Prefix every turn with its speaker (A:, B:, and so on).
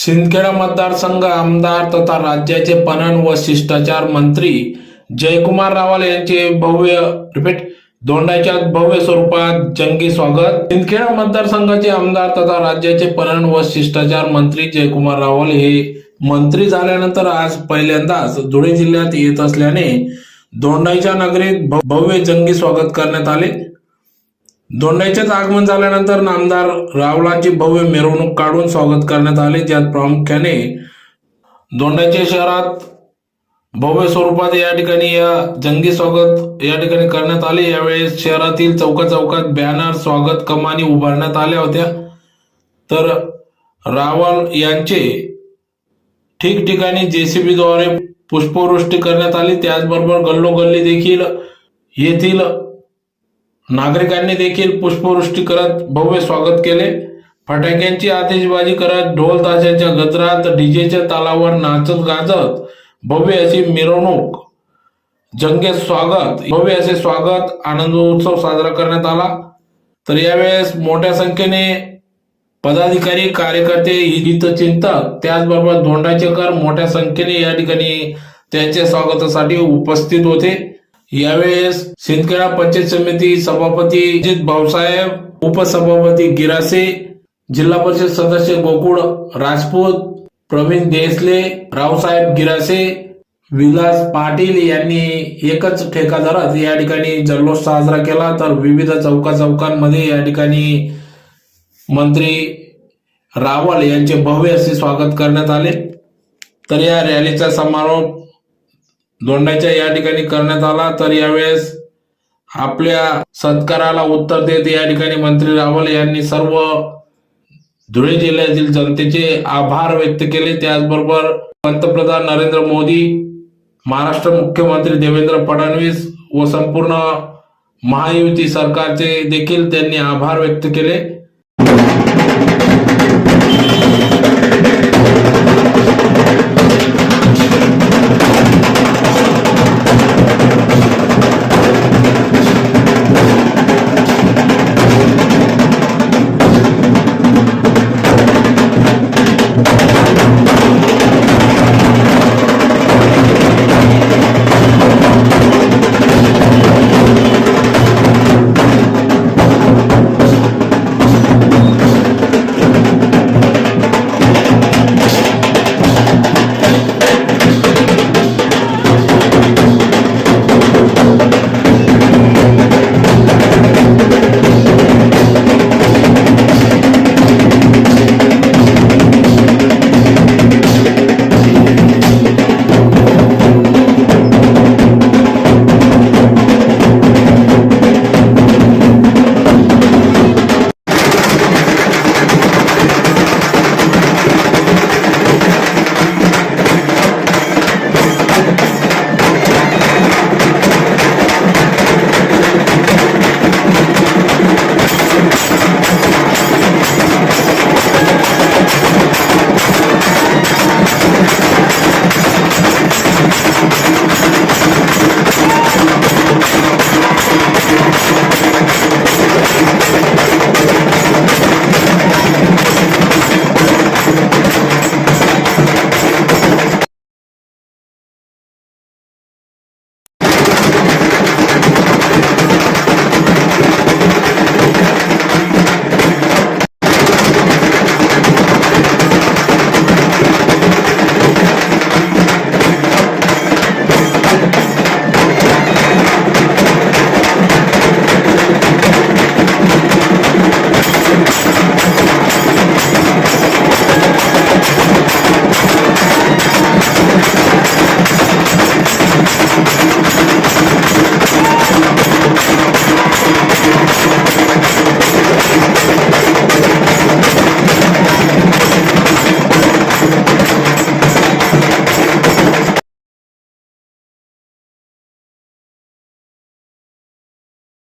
A: सिंदखेडा मतदारसंघ आमदार तथा राज्याचे पणन व शिष्टाचार मंत्री जयकुमार रावल यांचे भव्य रिपीट दोंडाच्या भव्य स्वरूपात जंगी स्वागत. सिंदखेडा मतदारसंघाचे आमदार तथा राज्याचे पणन व शिष्टाचार मंत्री जयकुमार रावल हे मंत्री झाल्यानंतर आज पहिल्यांदाच धुळे जिल्ह्यात येत असल्याने दोंडाईच्या नगरीत भव्य जंगी स्वागत करण्यात आले. दोंडाईचेच आगमन झाल्यानंतर नामदार रावलांची भव्य मिरवणूक काढून स्वागत करण्यात आले. ज्यात प्रामुख्याने दोंडाईच्या शहरात भव्य स्वरूपात या ठिकाणी या जंगी स्वागत या ठिकाणी करण्यात आले. यावेळेस शहरातील चौका चौकात बॅनर स्वागत कमानी उभारण्यात आल्या होत्या. तर रावल यांचे ठिकठिकाणी जेसीबीद्वारे पुष्पवृष्टी करण्यात आली. त्याचबरोबर गल्लोगल्ली देखील येथील नागरिकांनी देखील पुष्पवृष्टी करत भव्य स्वागत केले. फटाक्यांची आतिषबाजी करत ढोल ताशाच्या गजरात डीजेच्या तालावर नाचत गाजत भव्य अशी मिरवणूक. जंगे स्वागत भव्य असे स्वागत आनंदोत्सव साजरा करण्यात आला. तर यावेळेस मोठ्या संख्येने पदाधिकारी कार्यकर्ते हितचिंतक त्याचबरोबर धोंडाचेकर मोठ्या संख्येने या ठिकाणी त्यांच्या स्वागतासाठी उपस्थित होते. यावेळेस शेतकऱ्या पंचायत समिती सभापती अजित भाऊसाहेब उपसभापती गिरासे जिल्हा परिषद सदस्य गोकुळ राजपूत प्रवीण देसले रावसाहेब गिरासे विलास पाटील यांनी एकच ठेकादारात या ठिकाणी जल्लोष साजरा केला. तर विविध चौका चौकांमध्ये या ठिकाणी मंत्री रावल यांचे भव्य असे स्वागत करण्यात आले. तर या रॅलीचा समारोप दोंडाच्या या ठिकाणी करण्यात आला तर यावेळेस आपल्या सत्काराला उत्तर देत या ठिकाणी मंत्री रावल यांनी सर्व धुळे जिल्ह्यातील जनतेचे आभार व्यक्त केले. त्याचबरोबर पंतप्रधान नरेंद्र मोदी महाराष्ट्र मुख्यमंत्री देवेंद्र फडणवीस व संपूर्ण महायुती सरकारचे देखील त्यांनी आभार व्यक्त केले.